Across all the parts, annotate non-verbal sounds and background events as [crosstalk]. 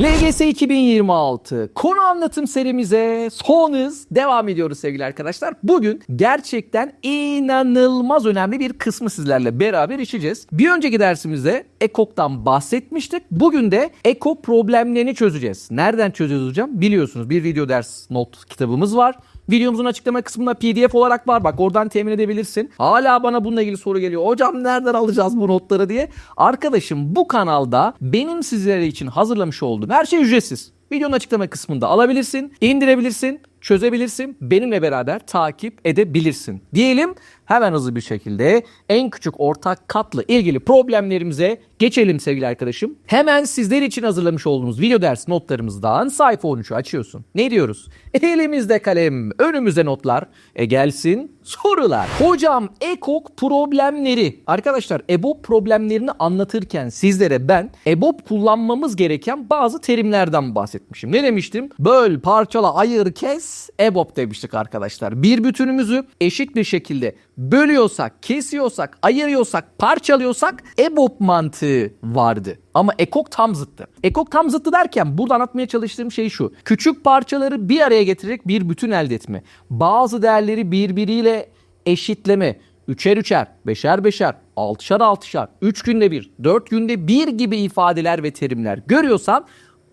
LGS 2026 konu anlatım serimize son hız devam ediyoruz sevgili arkadaşlar. Bugün gerçekten inanılmaz önemli bir kısmı sizlerle beraber işleyeceğiz. Bir önceki dersimizde EKOK'tan bahsetmiştik. Bugün de EKOK problemlerini çözeceğiz. Nereden çözeceğiz hocam? Biliyorsunuz bir video ders not kitabımız var. Videomuzun açıklama kısmında pdf olarak var. Bak oradan temin edebilirsin. Hala bana bununla ilgili soru geliyor. Hocam nereden alacağız bu notları diye. Arkadaşım bu kanalda benim sizlere için hazırlamış olduğum her şey ücretsiz. Videonun açıklama kısmında alabilirsin, indirebilirsin, çözebilirsin, benimle beraber takip edebilirsin. Diyelim hemen hızlı bir şekilde en küçük ortak katla ilgili problemlerimize geçelim sevgili arkadaşım. Hemen sizler için hazırlamış olduğumuz video ders notlarımızdan sayfa 13'ü açıyorsun. Ne diyoruz? Elimizde kalem, önümüzde notlar. E gelsin sorular. Hocam EKOK problemleri. Arkadaşlar EBOB problemlerini anlatırken sizlere ben EBOB kullanmamız gereken bazı terimlerden bahsetmişim. Ne demiştim? Böl, parçala, ayır, kes, EBOB demiştik arkadaşlar. Bir bütünümüzü eşit bir şekilde bölüyorsak, kesiyorsak, ayırıyorsak, parçalıyorsak EBOB mantığı vardı. Ama ekok tam zıttı. Ekok tam zıttı derken burada anlatmaya çalıştığım şey şu. Küçük parçaları bir araya getirerek bir bütün elde etme. Bazı değerleri birbiriyle eşitleme. Üçer üçer, beşer beşer, altışar altışar, üç günde bir, dört günde bir gibi ifadeler ve terimler görüyorsan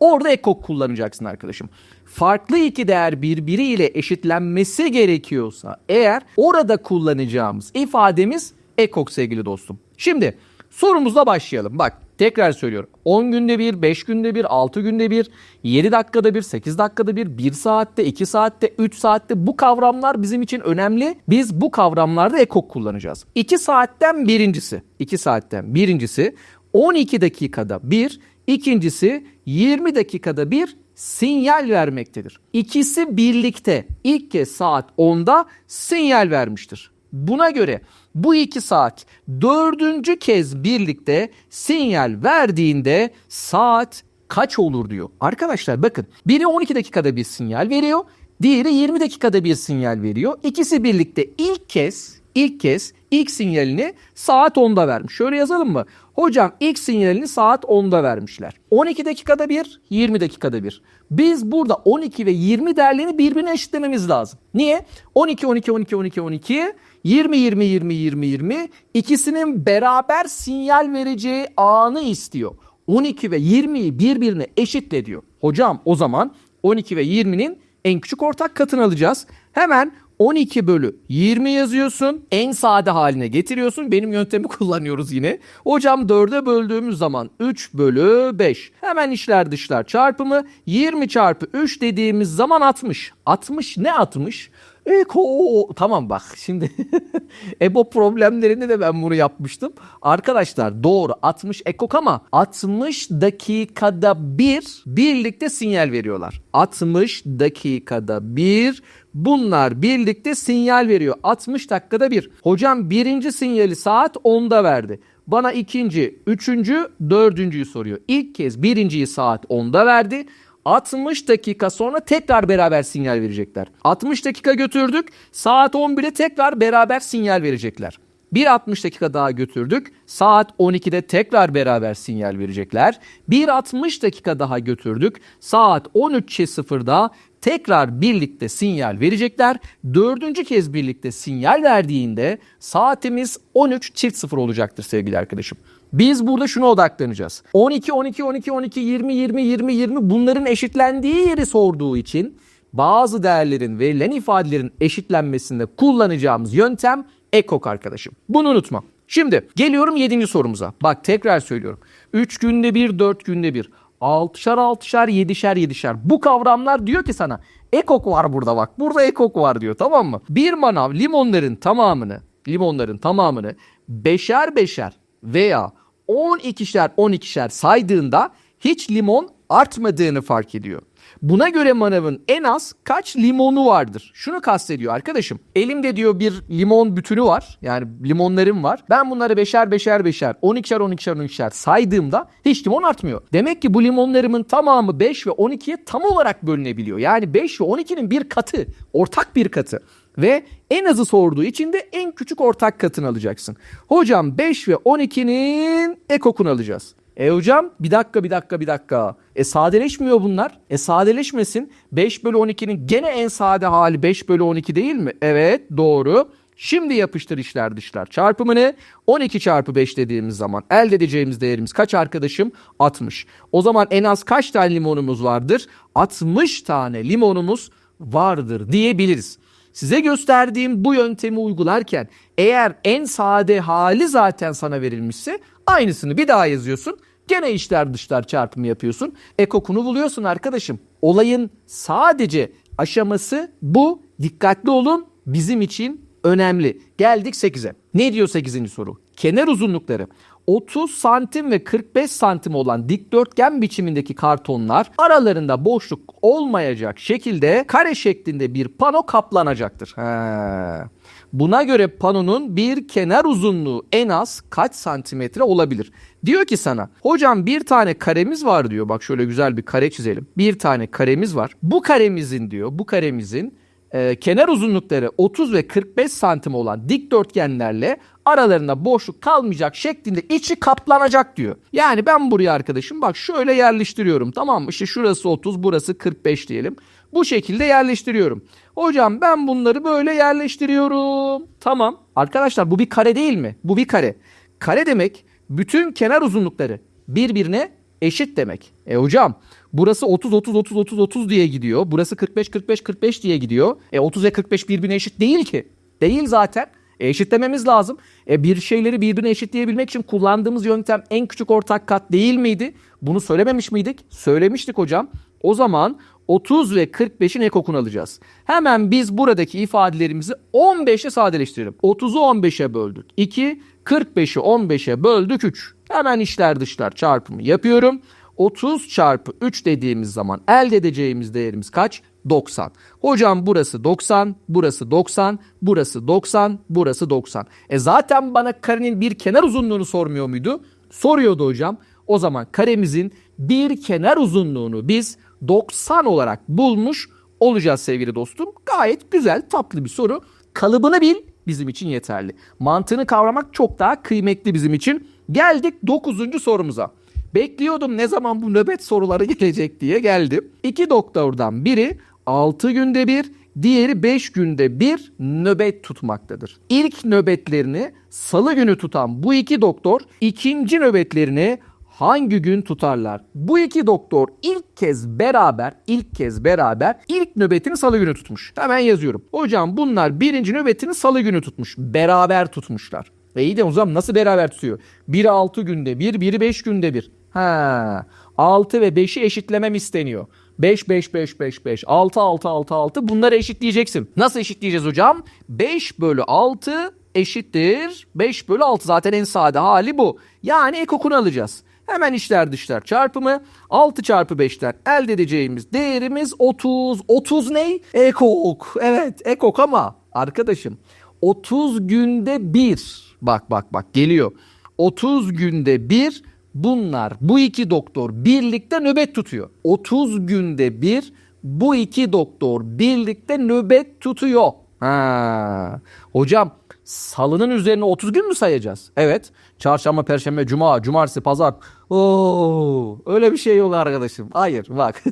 orada ekok kullanacaksın arkadaşım. Farklı iki değer birbiriyle eşitlenmesi gerekiyorsa eğer orada kullanacağımız ifademiz ekok sevgili dostum. Şimdi sorumuzla başlayalım. Bak tekrar söylüyorum. 10 günde bir, 5 günde bir, 6 günde bir, 7 dakikada bir, 8 dakikada bir, 1 saatte, 2 saatte, 3 saatte bu kavramlar bizim için önemli. Biz bu kavramlarda ekok kullanacağız. 2 saatten birincisi, 2 saatten birincisi 12 dakikada bir, ikincisi 20 dakikada bir sinyal vermektedir. İkisi birlikte ilk kez saat 10'da sinyal vermiştir. Buna göre bu iki saat dördüncü kez birlikte sinyal verdiğinde saat kaç olur diyor. Arkadaşlar bakın biri 12 dakikada bir sinyal veriyor. Diğeri 20 dakikada bir sinyal veriyor. İkisi birlikte ilk kez ilk kez ilk sinyalini saat 10'da vermiş. Şöyle yazalım mı? Hocam ilk sinyalini saat 10'da vermişler. 12 dakikada bir, 20 dakikada bir. Biz burada 12 ve 20 değerlerini birbirine eşitlememiz lazım. Niye? 12, 12, 12, 12, 12, 20, 20, 20, 20, 20 ikisinin beraber sinyal vereceği anı istiyor. 12 ve 20'yi birbirine eşitle diyor. Hocam o zaman 12 ve 20'nin en küçük ortak katını alacağız. Hemen 12 bölü 20 yazıyorsun. En sade haline getiriyorsun. Benim yöntemi [laughs] kullanıyoruz yine. Hocam 4'e böldüğümüz zaman 3 bölü 5. Hemen içler dışlar çarpımı 20 çarpı 3 dediğimiz zaman 60. 60 ne 60? Eko tamam bak şimdi [laughs] EBO problemlerinde de ben bunu yapmıştım. Arkadaşlar doğru 60 ekok ama 60 dakikada bir birlikte sinyal veriyorlar. 60 dakikada bir bunlar birlikte sinyal veriyor. 60 dakikada bir. Hocam birinci sinyali saat 10'da verdi. Bana ikinci, üçüncü, dördüncüyü soruyor. İlk kez birinciyi saat 10'da verdi. 60 dakika sonra tekrar beraber sinyal verecekler. 60 dakika götürdük. Saat 11'de tekrar beraber sinyal verecekler. Bir 60 dakika daha götürdük. Saat 12'de tekrar beraber sinyal verecekler. Bir 60 dakika daha götürdük. Saat 13.00'da tekrar birlikte sinyal verecekler. Dördüncü kez birlikte sinyal verdiğinde saatimiz 13 çift sıfır olacaktır sevgili arkadaşım. Biz burada şuna odaklanacağız. 12, 12, 12, 12, 20, 20, 20, 20 bunların eşitlendiği yeri sorduğu için bazı değerlerin verilen ifadelerin eşitlenmesinde kullanacağımız yöntem ekok arkadaşım. Bunu unutma. Şimdi geliyorum 7. sorumuza. Bak tekrar söylüyorum. 3 günde bir, 4 günde bir. 6'şar 6'şar 7'şer 7'şer. Bu kavramlar diyor ki sana ekok var burada bak. Burada ekok var diyor tamam mı? Bir manav limonların tamamını limonların tamamını beşer beşer veya 12'şer 12'şer saydığında hiç limon artmadığını fark ediyor. Buna göre manavın en az kaç limonu vardır? Şunu kastediyor arkadaşım. Elimde diyor bir limon bütünü var. Yani limonlarım var. Ben bunları beşer beşer beşer 12'şer 12'şer 12'şer saydığımda hiç limon artmıyor. Demek ki bu limonlarımın tamamı 5 ve 12'ye tam olarak bölünebiliyor. Yani 5 ve 12'nin bir katı. Ortak bir katı. Ve en azı sorduğu için de en küçük ortak katını alacaksın. Hocam 5 ve 12'nin ekokunu alacağız. E hocam bir dakika bir dakika bir dakika. E sadeleşmiyor bunlar. E sadeleşmesin. 5 bölü 12'nin gene en sade hali 5 bölü 12 değil mi? Evet doğru. Şimdi yapıştır işler dışlar. Çarpımı ne? 12 çarpı 5 dediğimiz zaman elde edeceğimiz değerimiz kaç arkadaşım? 60. O zaman en az kaç tane limonumuz vardır? 60 tane limonumuz vardır diyebiliriz. Size gösterdiğim bu yöntemi uygularken eğer en sade hali zaten sana verilmişse aynısını bir daha yazıyorsun. Gene içler dışlar çarpımı yapıyorsun. Ekokunu buluyorsun arkadaşım. Olayın sadece aşaması bu. Dikkatli olun bizim için önemli. Geldik 8'e. Ne diyor 8. soru? Kenar uzunlukları 30 santim ve 45 santim olan dikdörtgen biçimindeki kartonlar aralarında boşluk olmayacak şekilde kare şeklinde bir pano kaplanacaktır. He. Buna göre panonun bir kenar uzunluğu en az kaç santimetre olabilir? Diyor ki sana hocam bir tane karemiz var diyor. Bak şöyle güzel bir kare çizelim. Bir tane karemiz var. Bu karemizin diyor bu karemizin e, kenar uzunlukları 30 ve 45 santim olan dikdörtgenlerle aralarında boşluk kalmayacak şeklinde içi kaplanacak diyor. Yani ben buraya arkadaşım bak şöyle yerleştiriyorum tamam mı? İşte şurası 30 burası 45 diyelim. Bu şekilde yerleştiriyorum. Hocam ben bunları böyle yerleştiriyorum. Tamam. Arkadaşlar bu bir kare değil mi? Bu bir kare. Kare demek bütün kenar uzunlukları birbirine eşit demek. E hocam burası 30 30 30 30 30 diye gidiyor. Burası 45 45 45 diye gidiyor. E 30 ve 45 birbirine eşit değil ki. Değil zaten. E eşitlememiz lazım. E bir şeyleri birbirine eşitleyebilmek için kullandığımız yöntem en küçük ortak kat değil miydi? Bunu söylememiş miydik? Söylemiştik hocam. O zaman 30 ve 45'in ekokunu alacağız. Hemen biz buradaki ifadelerimizi 15'e sadeleştirelim. 30'u 15'e böldük. 2, 45'i 15'e böldük 3. Hemen içler dışlar çarpımı yapıyorum. 30 çarpı 3 dediğimiz zaman elde edeceğimiz değerimiz kaç? 90. Hocam burası 90, burası 90, burası 90, burası 90. E zaten bana karenin bir kenar uzunluğunu sormuyor muydu? Soruyordu hocam. O zaman karemizin bir kenar uzunluğunu biz 90 olarak bulmuş olacağız sevgili dostum. Gayet güzel, tatlı bir soru. Kalıbını bil bizim için yeterli. Mantığını kavramak çok daha kıymetli bizim için. Geldik 9. sorumuza. Bekliyordum ne zaman bu nöbet soruları [laughs] gelecek diye geldi. İki doktordan biri 6 günde bir, diğeri 5 günde bir nöbet tutmaktadır. İlk nöbetlerini salı günü tutan bu iki doktor ikinci nöbetlerini hangi gün tutarlar? Bu iki doktor ilk kez beraber, ilk kez beraber ilk nöbetini salı günü tutmuş. Hemen yazıyorum. Hocam bunlar birinci nöbetini salı günü tutmuş. Beraber tutmuşlar. E iyi de o zaman nasıl beraber tutuyor? Biri 6 günde bir, biri 5 günde bir. Ha, 6 ve 5'i eşitlemem isteniyor. 5 5 5 5 5 6 6 6 6 bunları eşitleyeceksin. Nasıl eşitleyeceğiz hocam? 5 bölü 6 eşittir. 5 bölü 6 zaten en sade hali bu. Yani ekokunu alacağız. Hemen içler dışlar çarpımı 6 çarpı 5'ten elde edeceğimiz değerimiz 30. 30 ne? Ekok. Evet ekok ama arkadaşım 30 günde bir. Bak bak bak geliyor. 30 günde bir bunlar bu iki doktor birlikte nöbet tutuyor. 30 günde bir bu iki doktor birlikte nöbet tutuyor. Ha. Hocam salının üzerine 30 gün mü sayacağız? Evet. Çarşamba, perşembe, cuma, cumartesi, pazar. Oo, öyle bir şey yok arkadaşım. Hayır bak.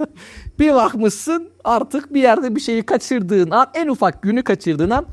[laughs] bir bakmışsın artık bir yerde bir şeyi kaçırdığın an en ufak günü kaçırdığın an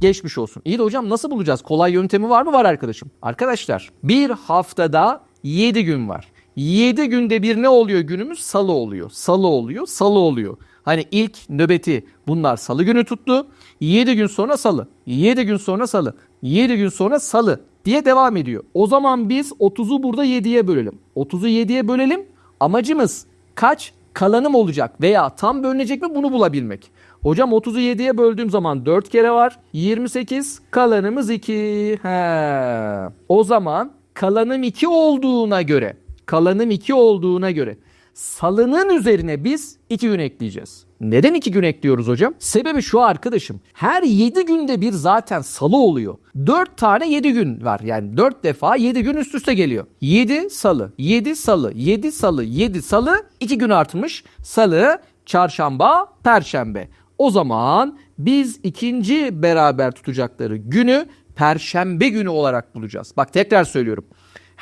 geçmiş olsun. İyi de hocam nasıl bulacağız? Kolay yöntemi var mı? Var arkadaşım. Arkadaşlar bir haftada 7 gün var. 7 günde bir ne oluyor günümüz? Salı oluyor. Salı oluyor. Salı oluyor. Hani ilk nöbeti bunlar salı günü tuttu. 7 gün sonra salı. 7 gün sonra salı. 7 gün sonra salı diye devam ediyor. O zaman biz 30'u burada 7'ye bölelim. 30'u 7'ye bölelim. Amacımız kaç? Kalanım olacak veya tam bölünecek mi bunu bulabilmek. Hocam 30'u 7'ye böldüğüm zaman 4 kere var. 28 kalanımız 2. He. O zaman kalanım 2 olduğuna göre kalanım 2 olduğuna göre salının üzerine biz 2 gün ekleyeceğiz. Neden 2 gün ekliyoruz hocam? Sebebi şu arkadaşım. Her 7 günde bir zaten salı oluyor. 4 tane 7 gün var. Yani 4 defa 7 gün üst üste geliyor. 7 salı, 7 salı, 7 salı, 7 salı 2 gün artmış. Salı, çarşamba, perşembe. O zaman biz ikinci beraber tutacakları günü perşembe günü olarak bulacağız. Bak tekrar söylüyorum.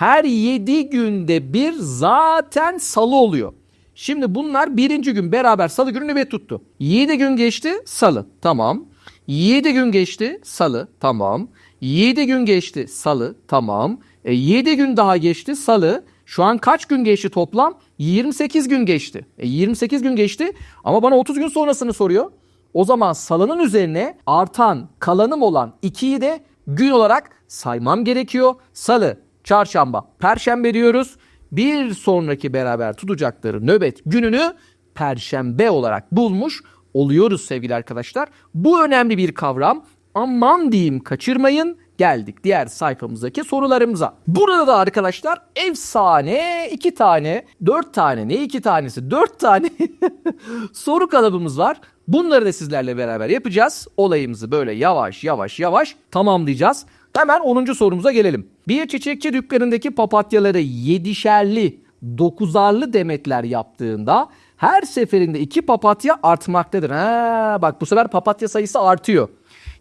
Her 7 günde bir zaten salı oluyor. Şimdi bunlar birinci gün beraber salı günü nöbet tuttu. 7 gün geçti salı tamam. 7 gün geçti salı tamam. 7 gün geçti salı tamam. E, 7 gün daha geçti salı. Şu an kaç gün geçti toplam? 28 gün geçti. E, 28 gün geçti ama bana 30 gün sonrasını soruyor. O zaman salının üzerine artan kalanım olan 2'yi de gün olarak saymam gerekiyor. Salı, çarşamba, perşembe diyoruz. Bir sonraki beraber tutacakları nöbet gününü perşembe olarak bulmuş oluyoruz sevgili arkadaşlar. Bu önemli bir kavram. Aman diyeyim kaçırmayın. Geldik diğer sayfamızdaki sorularımıza. Burada da arkadaşlar efsane iki tane, dört tane ne iki tanesi dört tane [laughs] soru kalıbımız var. Bunları da sizlerle beraber yapacağız. Olayımızı böyle yavaş yavaş yavaş tamamlayacağız. Hemen 10. sorumuza gelelim. Bir çiçekçi dükkanındaki papatyaları yedişerli, dokuzarlı demetler yaptığında her seferinde iki papatya artmaktadır. Ha, bak bu sefer papatya sayısı artıyor.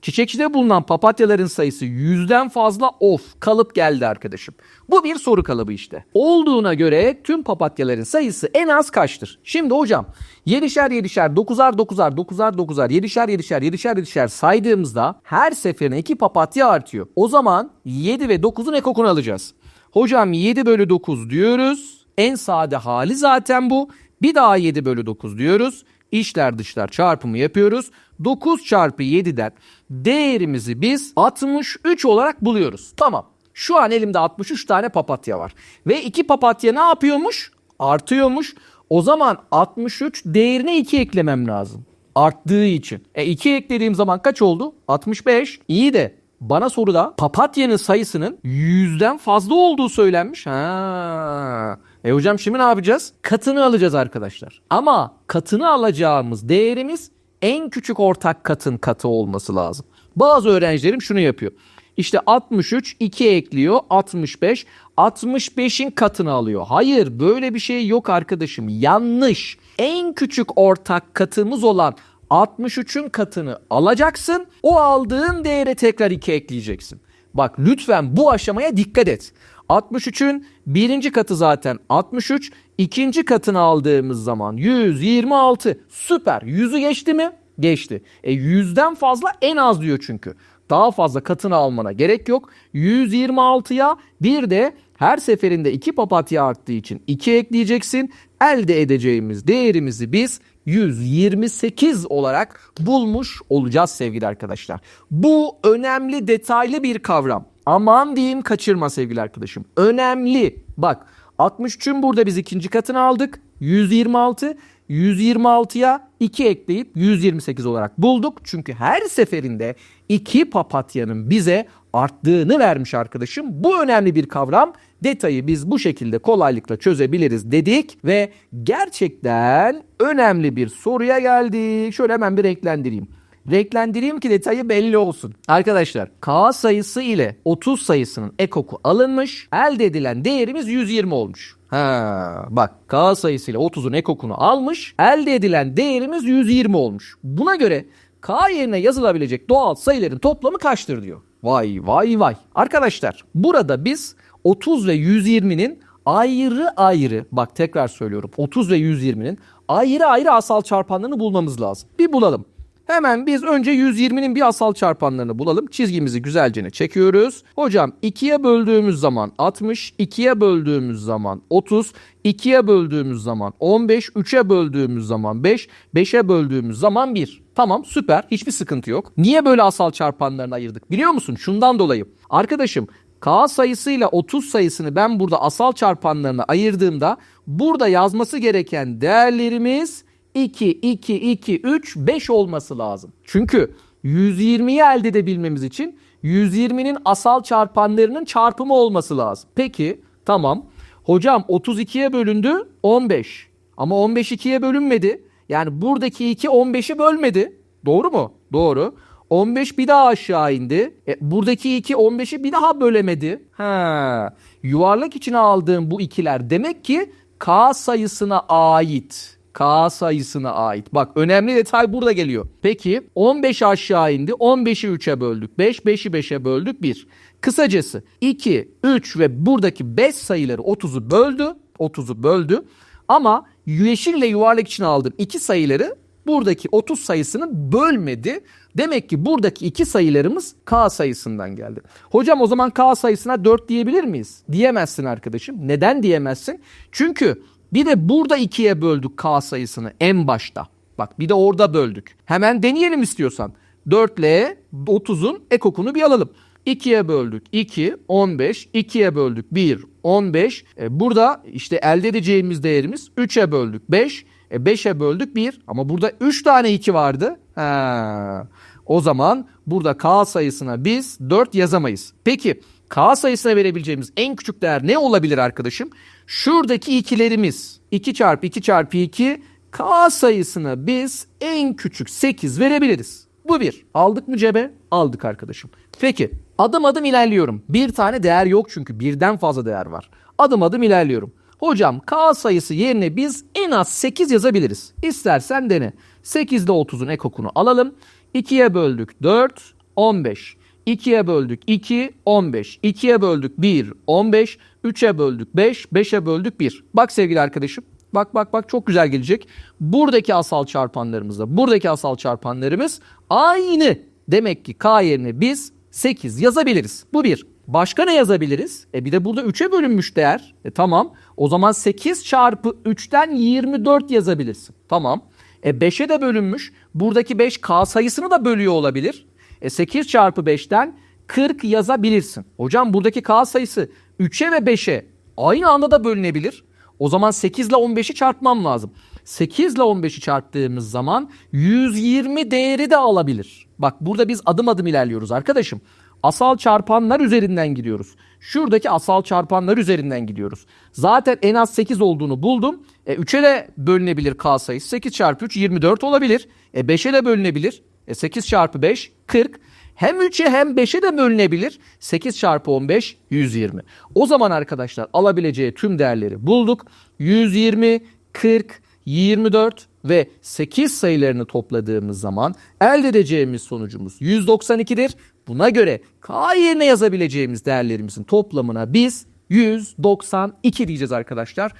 Çiçekçide bulunan papatyaların sayısı yüzden fazla of kalıp geldi arkadaşım. Bu bir soru kalıbı işte. Olduğuna göre tüm papatyaların sayısı en az kaçtır? Şimdi hocam 7'şer 7'şer 9'ar 9'ar 9'ar 9'ar 7'şer 7'şer 7'şer 7'şer saydığımızda her seferine 2 papatya artıyor. O zaman 7 ve 9'un ekokunu alacağız. Hocam 7 bölü 9 diyoruz. En sade hali zaten bu. Bir daha 7 bölü 9 diyoruz. İşler dışlar çarpımı yapıyoruz. 9 çarpı 7'den değerimizi biz 63 olarak buluyoruz. Tamam. Şu an elimde 63 tane papatya var. Ve 2 papatya ne yapıyormuş? Artıyormuş. O zaman 63 değerine 2 eklemem lazım. Arttığı için. E 2 eklediğim zaman kaç oldu? 65. İyi de bana soruda papatyanın sayısının yüzden fazla olduğu söylenmiş. Ha. E hocam şimdi ne yapacağız? Katını alacağız arkadaşlar. Ama katını alacağımız değerimiz en küçük ortak katın katı olması lazım. Bazı öğrencilerim şunu yapıyor. İşte 63 2 ekliyor 65. 65'in katını alıyor. Hayır böyle bir şey yok arkadaşım. Yanlış. En küçük ortak katımız olan 63'ün katını alacaksın. O aldığın değere tekrar 2 ekleyeceksin. Bak lütfen bu aşamaya dikkat et. 63'ün birinci katı zaten 63. ikinci katını aldığımız zaman 126. Süper. 100'ü geçti mi? Geçti. E 100'den fazla en az diyor çünkü. Daha fazla katını almana gerek yok. 126'ya bir de her seferinde 2 papatya arttığı için 2 ekleyeceksin. Elde edeceğimiz değerimizi biz 128 olarak bulmuş olacağız sevgili arkadaşlar. Bu önemli detaylı bir kavram. Aman diyeyim kaçırma sevgili arkadaşım. Önemli. Bak 63'ün burada biz ikinci katını aldık. 126. 126'ya 2 ekleyip 128 olarak bulduk. Çünkü her seferinde 2 papatyanın bize arttığını vermiş arkadaşım. Bu önemli bir kavram. Detayı biz bu şekilde kolaylıkla çözebiliriz dedik ve gerçekten önemli bir soruya geldik. Şöyle hemen bir renklendireyim. Renklendireyim ki detayı belli olsun. Arkadaşlar K sayısı ile 30 sayısının ekoku alınmış. Elde edilen değerimiz 120 olmuş. Ha, bak K sayısı ile 30'un ekokunu almış. Elde edilen değerimiz 120 olmuş. Buna göre K yerine yazılabilecek doğal sayıların toplamı kaçtır diyor. Vay vay vay. Arkadaşlar burada biz 30 ve 120'nin ayrı ayrı bak tekrar söylüyorum 30 ve 120'nin ayrı ayrı asal çarpanlarını bulmamız lazım. Bir bulalım. Hemen biz önce 120'nin bir asal çarpanlarını bulalım. Çizgimizi güzelce çekiyoruz. Hocam 2'ye böldüğümüz zaman 60, 2'ye böldüğümüz zaman 30, 2'ye böldüğümüz zaman 15, 3'e böldüğümüz zaman 5, 5'e böldüğümüz zaman 1. Tamam süper hiçbir sıkıntı yok. Niye böyle asal çarpanlarını ayırdık biliyor musun? Şundan dolayı. Arkadaşım K sayısıyla 30 sayısını ben burada asal çarpanlarına ayırdığımda burada yazması gereken değerlerimiz 2, 2, 2, 3, 5 olması lazım. Çünkü 120'yi elde edebilmemiz için 120'nin asal çarpanlarının çarpımı olması lazım. Peki tamam. Hocam 32'ye bölündü 15. Ama 15 2'ye bölünmedi. Yani buradaki 2 15'i bölmedi. Doğru mu? Doğru. 15 bir daha aşağı indi. E, buradaki 2 15'i bir daha bölemedi. Ha. Yuvarlak içine aldığım bu ikiler demek ki K sayısına ait. K sayısına ait. Bak önemli detay burada geliyor. Peki 15 aşağı indi. 15'i 3'e böldük. 5, 5'i 5'e böldük 1. Kısacası 2, 3 ve buradaki 5 sayıları 30'u böldü. 30'u böldü. Ama yeşille yuvarlak için aldığım iki sayıları buradaki 30 sayısını bölmedi. Demek ki buradaki iki sayılarımız K sayısından geldi. Hocam o zaman K sayısına 4 diyebilir miyiz? Diyemezsin arkadaşım. Neden diyemezsin? Çünkü bir de burada ikiye böldük K sayısını en başta. Bak bir de orada böldük. Hemen deneyelim istiyorsan. 4 ile 30'un ekokunu bir alalım. 2'ye böldük 2, 15. 2'ye böldük 1, 15. E, burada işte elde edeceğimiz değerimiz 3'e böldük 5. E, 5'e böldük 1. Ama burada 3 tane 2 vardı. Ha. O zaman burada K sayısına biz 4 yazamayız. Peki K sayısına verebileceğimiz en küçük değer ne olabilir arkadaşım? Şuradaki ikilerimiz 2 çarpı 2 çarpı 2 K sayısına biz en küçük 8 verebiliriz. Bu bir. Aldık mı cebe? Aldık arkadaşım. Peki adım adım ilerliyorum. Bir tane değer yok çünkü birden fazla değer var. Adım adım ilerliyorum. Hocam K sayısı yerine biz en az 8 yazabiliriz. İstersen dene. 8 ile 30'un ekokunu alalım. 2'ye böldük 4, 15. 2'ye böldük 2, 15. 2'ye böldük 1, 15. 3'e böldük 5, 5'e böldük 1. Bak sevgili arkadaşım. Bak bak bak çok güzel gelecek. Buradaki asal çarpanlarımızla buradaki asal çarpanlarımız aynı. Demek ki K yerine biz 8 yazabiliriz. Bu bir. Başka ne yazabiliriz? E bir de burada 3'e bölünmüş değer. E tamam. O zaman 8 çarpı 3'ten 24 yazabilirsin. Tamam. E 5'e de bölünmüş. Buradaki 5 K sayısını da bölüyor olabilir. E 8 çarpı 5'ten 40 yazabilirsin. Hocam buradaki K sayısı 3'e ve 5'e aynı anda da bölünebilir. O zaman 8 ile 15'i çarpmam lazım. 8 ile 15'i çarptığımız zaman 120 değeri de alabilir. Bak burada biz adım adım ilerliyoruz arkadaşım. Asal çarpanlar üzerinden gidiyoruz. Şuradaki asal çarpanlar üzerinden gidiyoruz. Zaten en az 8 olduğunu buldum. E, 3'e de bölünebilir K sayısı. 8 çarpı 3 24 olabilir. E, 5'e de bölünebilir. E, 8 çarpı 5 40. Hem 3'e hem 5'e de bölünebilir. 8 çarpı 15 120. O zaman arkadaşlar alabileceği tüm değerleri bulduk. 120, 40, 24 ve 8 sayılarını topladığımız zaman elde edeceğimiz sonucumuz 192'dir. Buna göre K yerine yazabileceğimiz değerlerimizin toplamına biz 192 diyeceğiz arkadaşlar.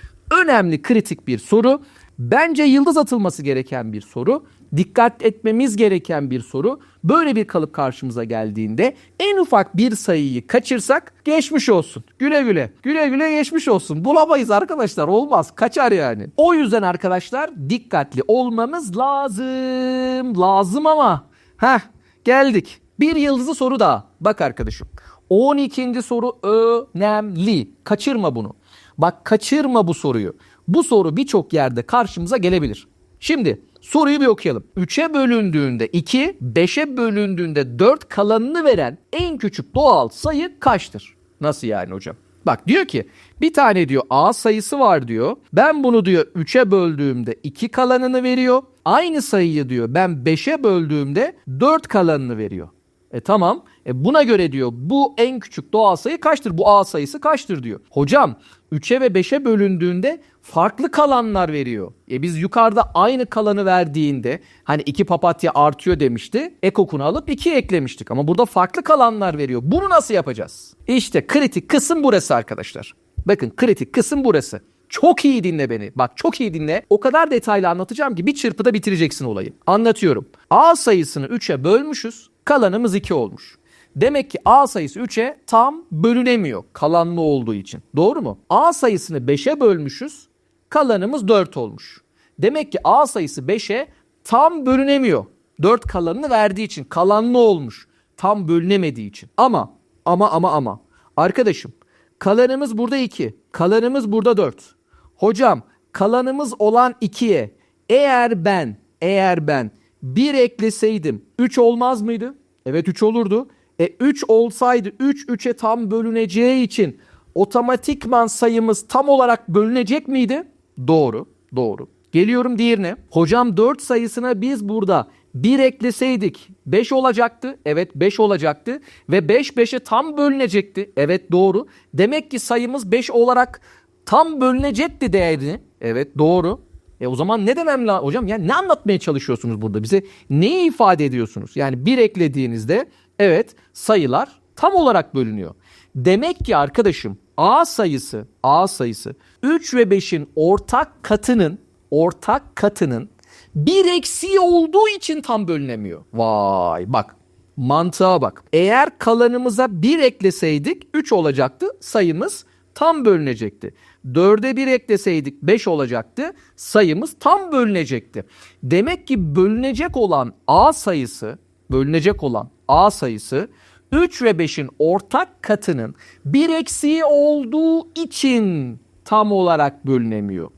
Önemli kritik bir soru. Bence yıldız atılması gereken bir soru. Dikkat etmemiz gereken bir soru. Böyle bir kalıp karşımıza geldiğinde en ufak bir sayıyı kaçırsak geçmiş olsun. Güle güle. Güle güle geçmiş olsun. Bulamayız arkadaşlar. Olmaz. Kaçar yani. O yüzden arkadaşlar dikkatli olmamız lazım. Lazım ama. Heh geldik. Bir yıldızlı soru daha. Bak arkadaşım. 12. soru önemli. Kaçırma bunu. Bak kaçırma bu soruyu. Bu soru birçok yerde karşımıza gelebilir. Şimdi soruyu bir okuyalım. 3'e bölündüğünde 2, 5'e bölündüğünde 4 kalanını veren en küçük doğal sayı kaçtır? Nasıl yani hocam? Bak diyor ki bir tane diyor A sayısı var diyor. Ben bunu diyor 3'e böldüğümde 2 kalanını veriyor. Aynı sayıyı diyor ben 5'e böldüğümde 4 kalanını veriyor. E tamam. E buna göre diyor bu en küçük doğal sayı kaçtır? Bu A sayısı kaçtır diyor. Hocam 3'e ve 5'e bölündüğünde farklı kalanlar veriyor. E biz yukarıda aynı kalanı verdiğinde hani iki papatya artıyor demişti. Ekokunu alıp 2'ye eklemiştik ama burada farklı kalanlar veriyor. Bunu nasıl yapacağız? İşte kritik kısım burası arkadaşlar. Bakın kritik kısım burası. Çok iyi dinle beni. Bak çok iyi dinle. O kadar detaylı anlatacağım ki bir çırpıda bitireceksin olayı. Anlatıyorum. A sayısını 3'e bölmüşüz. Kalanımız 2 olmuş. Demek ki A sayısı 3'e tam bölünemiyor kalanlı olduğu için. Doğru mu? A sayısını 5'e bölmüşüz. Kalanımız 4 olmuş. Demek ki A sayısı 5'e tam bölünemiyor. 4 kalanını verdiği için kalanlı olmuş. Tam bölünemediği için. Ama ama ama ama. Arkadaşım kalanımız burada 2. Kalanımız burada 4. Hocam kalanımız olan 2'ye eğer ben eğer ben 1 ekleseydim 3 olmaz mıydı? Evet 3 olurdu. E 3 olsaydı 3 3'e tam bölüneceği için otomatikman sayımız tam olarak bölünecek miydi? Doğru. Doğru. Geliyorum diğerine. Hocam 4 sayısına biz burada 1 ekleseydik 5 olacaktı. Evet 5 olacaktı. Ve 5 5'e tam bölünecekti. Evet doğru. Demek ki sayımız 5 olarak tam bölünecekti değerini. Evet doğru. E o zaman ne demem? Hocam yani ne anlatmaya çalışıyorsunuz burada? Bize neyi ifade ediyorsunuz? Yani 1 eklediğinizde evet sayılar tam olarak bölünüyor. Demek ki arkadaşım A sayısı A sayısı 3 ve 5'in ortak katının ortak katının bir eksiği olduğu için tam bölünemiyor. Vay bak mantığa bak. Eğer kalanımıza 1 ekleseydik 3 olacaktı sayımız tam bölünecekti. 4'e 1 ekleseydik 5 olacaktı sayımız tam bölünecekti. Demek ki bölünecek olan A sayısı bölünecek olan A sayısı 3 ve 5'in ortak katının bir eksiği olduğu için tam olarak bölünemiyor.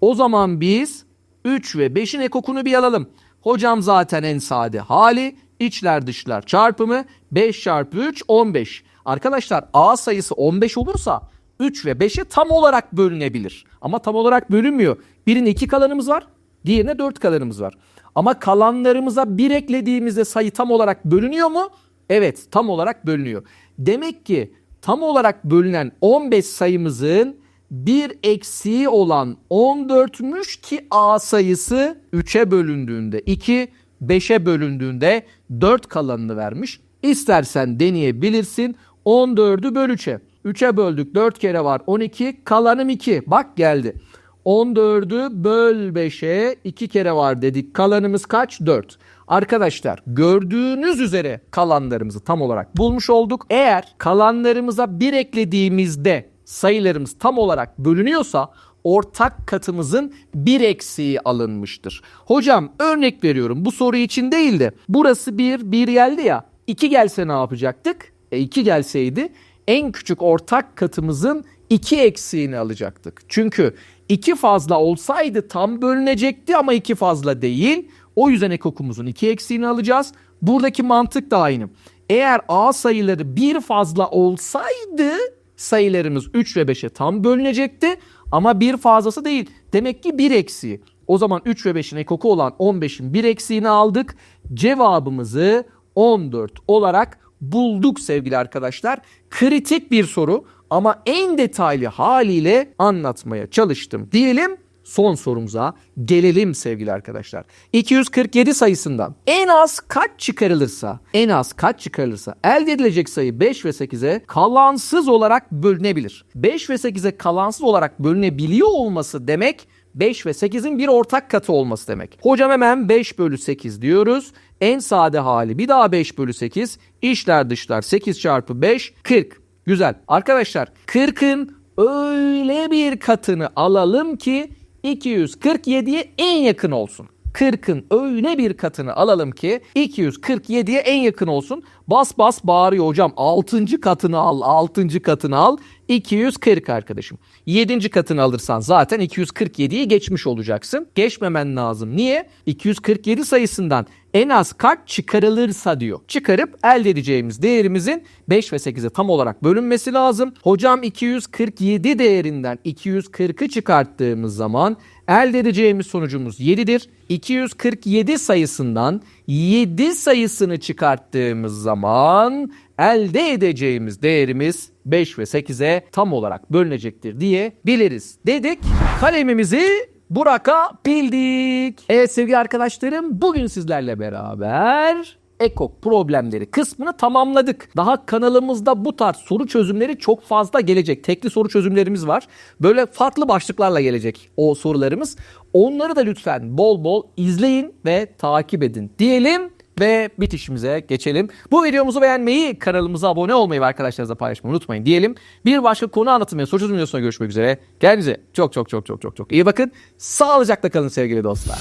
O zaman biz 3 ve 5'in ekokunu bir alalım. Hocam zaten en sade hali içler dışlar çarpımı 5 çarpı 3 15. Arkadaşlar A sayısı 15 olursa 3 ve 5'e tam olarak bölünebilir. Ama tam olarak bölünmüyor. Birine 2 kalanımız var. Diğerine 4 kalanımız var. Ama kalanlarımıza 1 eklediğimizde sayı tam olarak bölünüyor mu? Evet tam olarak bölünüyor. Demek ki tam olarak bölünen 15 sayımızın bir eksiği olan 14'müş ki A sayısı 3'e bölündüğünde 2, 5'e bölündüğünde 4 kalanını vermiş. İstersen deneyebilirsin 14'ü böl 3'e. 3'e böldük 4 kere var 12 kalanım 2 bak geldi. 14'ü böl 5'e 2 kere var dedik kalanımız kaç 4. Arkadaşlar gördüğünüz üzere kalanlarımızı tam olarak bulmuş olduk. Eğer kalanlarımıza 1 eklediğimizde sayılarımız tam olarak bölünüyorsa ortak katımızın bir eksiği alınmıştır. Hocam örnek veriyorum bu soru için değil de burası bir bir geldi ya 2 gelse ne yapacaktık? E 2 gelseydi en küçük ortak katımızın 2 eksiğini alacaktık. Çünkü 2 fazla olsaydı tam bölünecekti ama 2 fazla değil. O yüzden ekokumuzun 2 eksiğini alacağız. Buradaki mantık da aynı. Eğer A sayıları bir fazla olsaydı sayılarımız 3 ve 5'e tam bölünecekti. Ama bir fazlası değil. Demek ki bir eksiği. O zaman 3 ve 5'in ekoku olan 15'in bir eksiğini aldık. Cevabımızı 14 olarak bulduk sevgili arkadaşlar. Kritik bir soru ama en detaylı haliyle anlatmaya çalıştım diyelim. Son sorumuza gelelim sevgili arkadaşlar. 247 sayısından en az kaç çıkarılırsa, en az kaç çıkarılırsa elde edilecek sayı 5 ve 8'e kalansız olarak bölünebilir. 5 ve 8'e kalansız olarak bölünebiliyor olması demek 5 ve 8'in bir ortak katı olması demek. Hocam hemen 5 bölü 8 diyoruz. En sade hali bir daha 5 bölü 8. İşler dışlar 8 çarpı 5 40. Güzel. Arkadaşlar 40'ın öyle bir katını alalım ki 247'ye en yakın olsun. 40'ın öyle bir katını alalım ki 247'ye en yakın olsun. Bas bas bağırıyor hocam. 6. katını al, 6. katını al. 240 arkadaşım. 7. katını alırsan zaten 247'yi geçmiş olacaksın. Geçmemen lazım. Niye? 247 sayısından en az kaç çıkarılırsa diyor. Çıkarıp elde edeceğimiz değerimizin 5 ve 8'e tam olarak bölünmesi lazım. Hocam 247 değerinden 240'ı çıkarttığımız zaman elde edeceğimiz sonucumuz 7'dir. 247 sayısından 7 sayısını çıkarttığımız zaman elde edeceğimiz değerimiz 5 ve 8'e tam olarak bölünecektir diye biliriz dedik. Kalemimizi Burak'a bildik. Evet sevgili arkadaşlarım bugün sizlerle beraber ekok problemleri kısmını tamamladık. Daha kanalımızda bu tarz soru çözümleri çok fazla gelecek. Tekli soru çözümlerimiz var. Böyle farklı başlıklarla gelecek o sorularımız. Onları da lütfen bol bol izleyin ve takip edin diyelim ve bitişimize geçelim. Bu videomuzu beğenmeyi, kanalımıza abone olmayı ve arkadaşlarınızla paylaşmayı unutmayın diyelim. Bir başka konu anlatımı soru çözüm videosuna görüşmek üzere. Kendinize çok çok çok çok çok çok iyi bakın. Sağlıcakla kalın sevgili dostlar.